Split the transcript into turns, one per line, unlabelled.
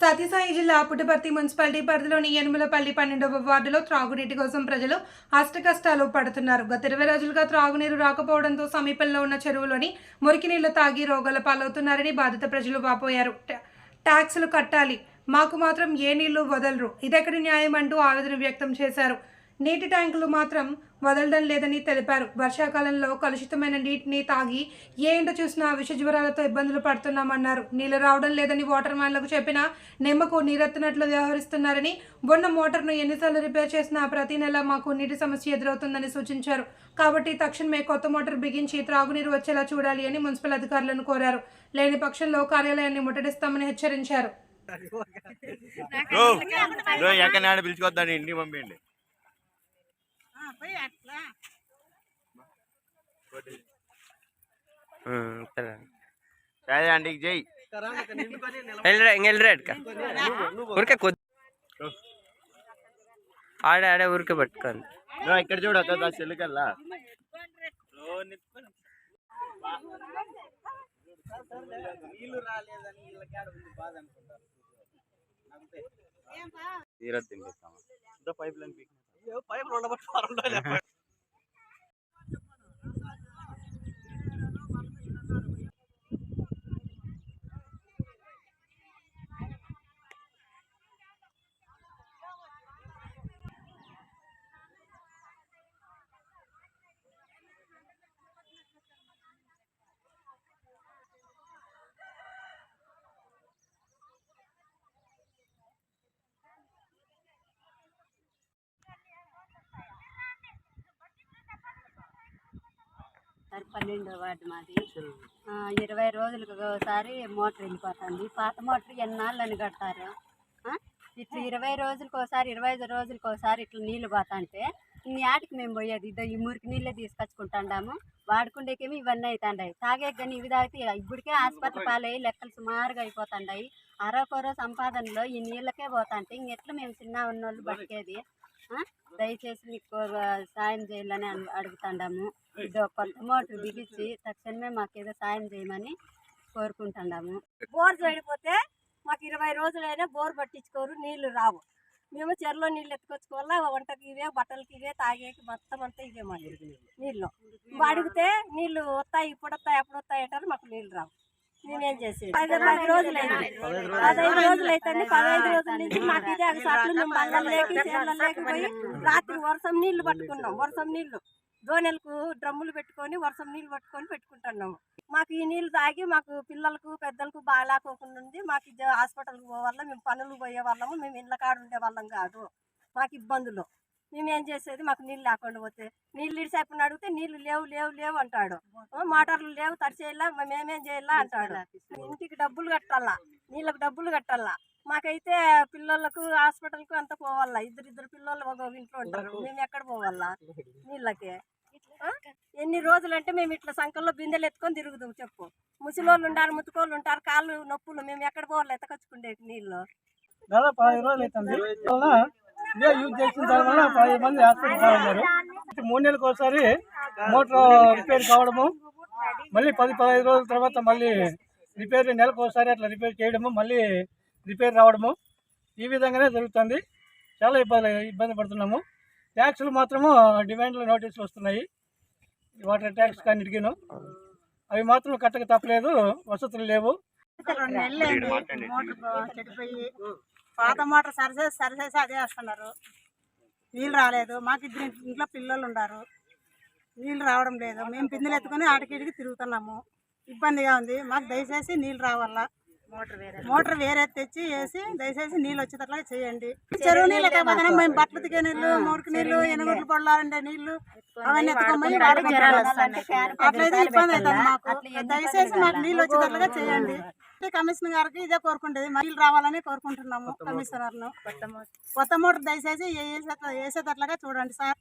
సత్యసాయి జిల్లా పుట్టపర్తి మున్సిపాలిటీ పరిధిలోని యనుమలపల్లి పన్నెండవ వార్డులో త్రాగునీటి కోసం ప్రజలు అష్టకష్టాలు పడుతున్నారు. గత ఇరవై రోజులుగా త్రాగునీరు రాకపోవడంతో సమీపంలో ఉన్న చెరువులోని మురికి నీళ్ళు తాగి రోగాల పాలవుతున్నారని బాధిత ప్రజలు వాపోయారు. ట్యాక్సులు కట్టాలి. మాకు మాత్రం ఏ నీళ్ళు వదలరు. ఇదెక్కడి న్యాయం అంటూ ఆవేదన వ్యక్తం చేశారు. నీటి ట్యాంకులు మాత్రం వదలడం లేదని తెలిపారు. వర్షాకాలంలో కలుషితమైన నీటిని తాగి ఏ ఇంట చూసినా విష జ్వరాలతో ఇబ్బందులు పడుతున్నామన్నారు. నీళ్ళు రావడం లేదని వాటర్ మ్యాన్లకు చెప్పినా నిమ్మకు నీరెత్తినట్లు వ్యవహరిస్తున్నారని ఉన్న మోటార్ను ఎన్నిసార్లు రిపేర్ చేసినా ప్రతి నెల మాకు నీటి సమస్య ఎదురవుతుందని సూచించారు. కాబట్టి తక్షణమే కొత్త మోటార్ బిగించి త్రాగునీరు వచ్చేలా చూడాలి అని మున్సిపల్ అధికారులను కోరారు. లేని పక్షంలో కార్యాలయాన్ని ముట్టడిస్తామని హెచ్చరించారు.
ఇంటికి పంపించండి. సరే. అండి జై.
వెళ్ళరా కొద్ది ఆడే ఆడే ఊరికే పట్టుకోండి.
రో ఇక్కడ చూడు అక్క చెల్లికల్లా తీరత్ తింపిస్తామా పైప్ లైన్
సార్ పన్నెండో వార్డు మాది. ఇరవై రోజులకు ఒకసారి మోటార్ వెళ్ళిపోతుంది. పాత మోటార్ ఎన్నాళ్ళని కడతారు? ఇట్లా ఇరవై రోజులకు ఒకసారి ఇరవై ఐదు రోజులకు ఒకసారి ఇట్లా నీళ్ళు పోతాంటే ఇన్ని ఆటికి మేము పోయేది. ఇదో ఈ మురికి నీళ్ళే తీసుకొచ్చుకుంటాండాము. వాడుకుండేకేమి ఇవన్నీ అవుతాండాయి తాగే కానీ ఇవి తాగితే ఇప్పటికే ఆసుపత్రి పాలయ్యి లెక్కలు సుమారుగా అయిపోతాండాయి. అరకొర సంపాదనలో ఈ నీళ్ళకే పోతాంటే ఇంకెట్లా మేము చిన్న ఉన్నోళ్ళు బతికేది? దయచేసి మీకు సాయం చేయాలని అను- అడుగుతాండాము. ఇదో కొత్త మోటార్ బిగించి తక్షణమే మాకు ఏదో సాయం చేయమని కోరుకుంటున్నాము
బోర్ చేయకపోతే మాకు ఇరవై రోజులైనా బోర్ పట్టించుకోరు నీళ్ళు రావు. మేము చెరలో నీళ్ళు ఎత్తుకొచ్చుకోవాలా వంటకి ఇవే బట్టలకి ఇవే తాగేకి మొత్తం అంతా ఇవే మాకు. నీళ్ళు. అడిగితే నీళ్ళు వస్తాయి ఇప్పుడు వస్తాయి అప్పుడు వస్తాయి అంటారు మాకు నీళ్ళు రావు. మేమేం చేసేది పది పది రోజులు పదహైదు రోజులు అయితే పదహైదు రోజుల నుంచి మాకు ఇదే సాట్లు మేము పోయి రాత్రి వర్షం నీళ్ళు పట్టుకున్నాం. వర్షం నీళ్ళు. దోణెలకు డ్రమ్ములు పెట్టుకొని వర్షం నీళ్ళు పట్టుకొని పెట్టుకుంటున్నాము మాకు ఈ నీళ్ళు తాగి మాకు పిల్లలకు పెద్దలకు బాగాలేకోకుండా ఉంది మాకు ఇది హాస్పిటల్కి పోవాల మేము పనులు పోయే వాళ్ళము. మేము ఇళ్ళ కాడ ఉండే వాళ్ళం కాదు. మాకు ఇబ్బందులు. మేము ఏం చేసేది? మాకు నీళ్ళు లేకుండా పోతే. నీళ్ళు ఇడిసేపని అడిగితే నీళ్ళు లేవు లేవు లేవు అంటాడు. మోటార్లు లేవు తడిచేయాలా మేమేం చేయాలా అంటాడు. ఇంటికి డబ్బులు కట్టాలా నీళ్ళకి డబ్బులు కట్టాలా మాకైతే పిల్లలకు హాస్పిటల్కి అంతా పోవాలా ఇద్దరు ఇద్దరు పిల్లలు ఒక ఇంట్లో ఉంటారు. మేము ఎక్కడ పోవాలా నీళ్ళకి? ఎన్ని రోజులు అంటే మేము ఇట్లా సంకల్లో బిందెలు ఎత్తుకొని తిరుగుదాం చెప్పు. ముసలోళ్ళు ఉంటారు ముతుకోళ్ళు ఉంటారు కాళ్ళు నొప్పులు మేము ఎక్కడ పోవాలి ఎత్తకొచ్చుకుండే నీళ్ళు.
ఇదే యూజ్ చేసిన తర్వాత పదిహేను మంది హాస్పిటల్ ఉన్నారు మూడు నెలలకు ఒకసారి మోటార్ రిపేర్ కావడము మళ్ళీ పది పదహైదు రోజుల తర్వాత మళ్ళీ రిపేర్ నెలకు ఒకసారి అట్లా రిపేర్ చేయడము మళ్ళీ రిపేర్ రావడము. ఈ విధంగానే జరుగుతుంది. చాలా ఇబ్బంది ఇబ్బంది పడుతున్నాము. ట్యాక్సులు మాత్రము డిమాండ్లో నోటీసులు వస్తున్నాయి. వాటర్ ట్యాక్స్ కన్నిటికీను అవి మాత్రం కట్టక తప్పలేదు. వసతులు లేవు.
రెండు నెలలు మోటార్ చెడిపోయి. పాత మోటార్ సరిచేసి సరిచేసి అదే వేస్తున్నారు. నీళ్ళు రాలేదు. మాకు ఇద్దరు ఇంట్లో పిల్లలు ఉన్నారు నీళ్ళు రావడం లేదు. మేము బిందెలు ఎత్తుకొని ఆడికిడికి తిరుగుతున్నాము. ఇబ్బందిగా ఉంది. మాకు దయచేసి నీళ్ళు రావాలా? మోటార్ వేరే. తెచ్చి వేసి దయచేసి నీళ్ళు వచ్చేటట్లుగా చేయండి. చెరువు నీళ్ళు కాకపోతే మేము బట్టలు తిగే నీళ్ళు మురికి నీళ్ళు ఎనుగుడ్లు పడాలంటే నీళ్ళు అవన్నీ వాడుకుంటాం అట్లయితే ఇబ్బంది అవుతుంది మాకు. దయచేసి మాకు నీళ్ళు వచ్చేటట్లుగా చేయండి. కమిషనర్ గారికి ఇదే కోరుకుంటేది నీళ్ళు రావాలని కోరుకుంటున్నాము కమిషనర్ను కొత్త మోటార్ దయచేసి వేసేట- వేసేటట్లుగా చూడండి సార్